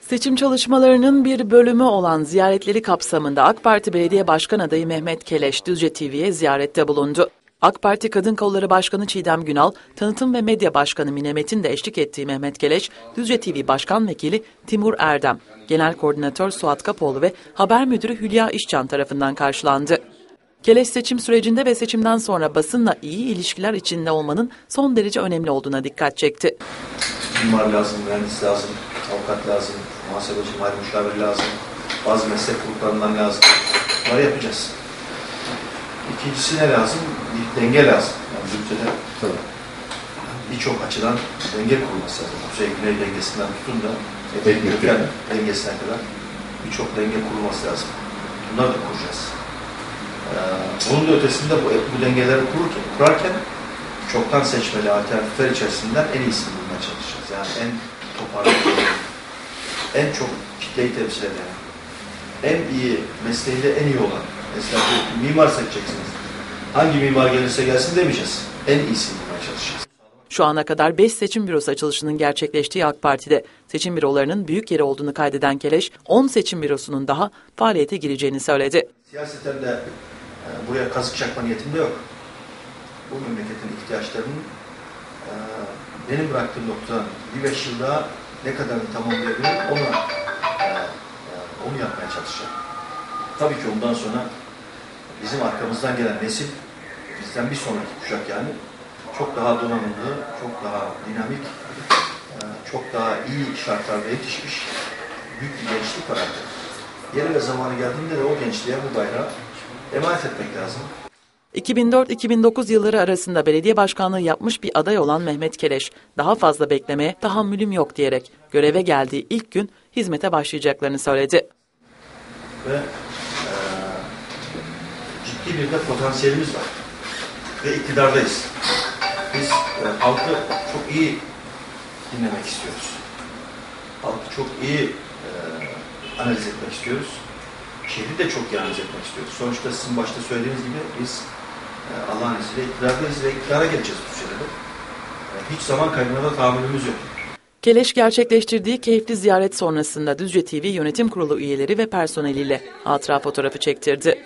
Seçim çalışmalarının bir bölümü olan ziyaretleri kapsamında AK Parti Belediye Başkan adayı Mehmet Keleş Düzce TV'ye ziyarette bulundu. AK Parti Kadın Kolları Başkanı Çiğdem Günal, Tanıtım ve Medya Başkanı Minemet'in de eşlik ettiği Mehmet Keleş, Düzce TV Başkan Vekili Timur Erdem, Genel Koordinatör Suat Kapoğlu ve Haber Müdürü Hülya İşcan tarafından karşılandı. Keleş seçim sürecinde ve seçimden sonra basınla iyi ilişkiler içinde olmanın son derece önemli olduğuna dikkat çekti. mimar lazım, mühendis lazım, avukat lazım, muhasebeci, mali müşavir lazım, bazı meslek gruplarından lazım. Bunları yapacağız. İkincisi ne lazım? Bir denge lazım. Yani ülkede birçok açıdan denge kurulması lazım. Kuzey güney dengesinden tutun da Teknik Gökhan dengesine kadar birçok denge kurulması lazım. Bunları da kuracağız. Ee, bunun da ötesinde bu, bu dengeleri kururken, kurarken çoktan seçmeli alternatifler içerisinden en iyisini bulmaya çalışacağız. Yani en toparlayıcı, en çok kitleyi temsil eden, en iyi, mesleğinde en iyi olan, mesela bir mimar seçeceksiniz. Hangi mimar gelirse gelsin demeyeceğiz. En iyisini bulmaya çalışacağız. Şu ana kadar 5 seçim bürosu açılışının gerçekleştiği AK Parti'de seçim bürolarının büyük yeri olduğunu kaydeden Keleş, 10 seçim bürosunun daha faaliyete gireceğini söyledi. Siyaseten de buraya kazık çakma niyetim de yok. Bu memleketin ihtiyaçlarının e, benim bıraktığım noktadan bir beş yıl daha ne kadarını tamamlayabilirim onu, e, e, onu yapmaya çalışacağım. Tabii ki ondan sonra bizim arkamızdan gelen nesil, bizden bir sonraki kuşak yani çok daha donanımlı, çok daha dinamik, çok daha iyi şartlarda yetişmiş büyük bir gençlik var artık. Ve zamanı geldiğinde de o gençliğe bu bayrağı emanet etmek lazım. 2004-2009 yılları arasında belediye başkanlığı yapmış bir aday olan Mehmet Keleş, daha fazla beklemeye tahammülüm yok diyerek göreve geldiği ilk gün hizmete başlayacaklarını söyledi. Ve e, ciddi bir de potansiyelimiz var. Ve iktidardayız. Biz e, halkı çok iyi dinlemek istiyoruz. Halkı çok iyi e, analiz etmek istiyoruz. Şehri de çok analiz etmek istiyoruz. Sonuçta sizin başta söylediğiniz gibi biz e, Allah'ın izniyle iktidardayız ve iktidara geleceğiz bu sürede. E, hiç zaman kaybına da tahammülümüz yok. Keleş gerçekleştirdiği keyifli ziyaret sonrasında Düzce TV Yönetim Kurulu üyeleri ve personeliyle hatıra fotoğrafı çektirdi.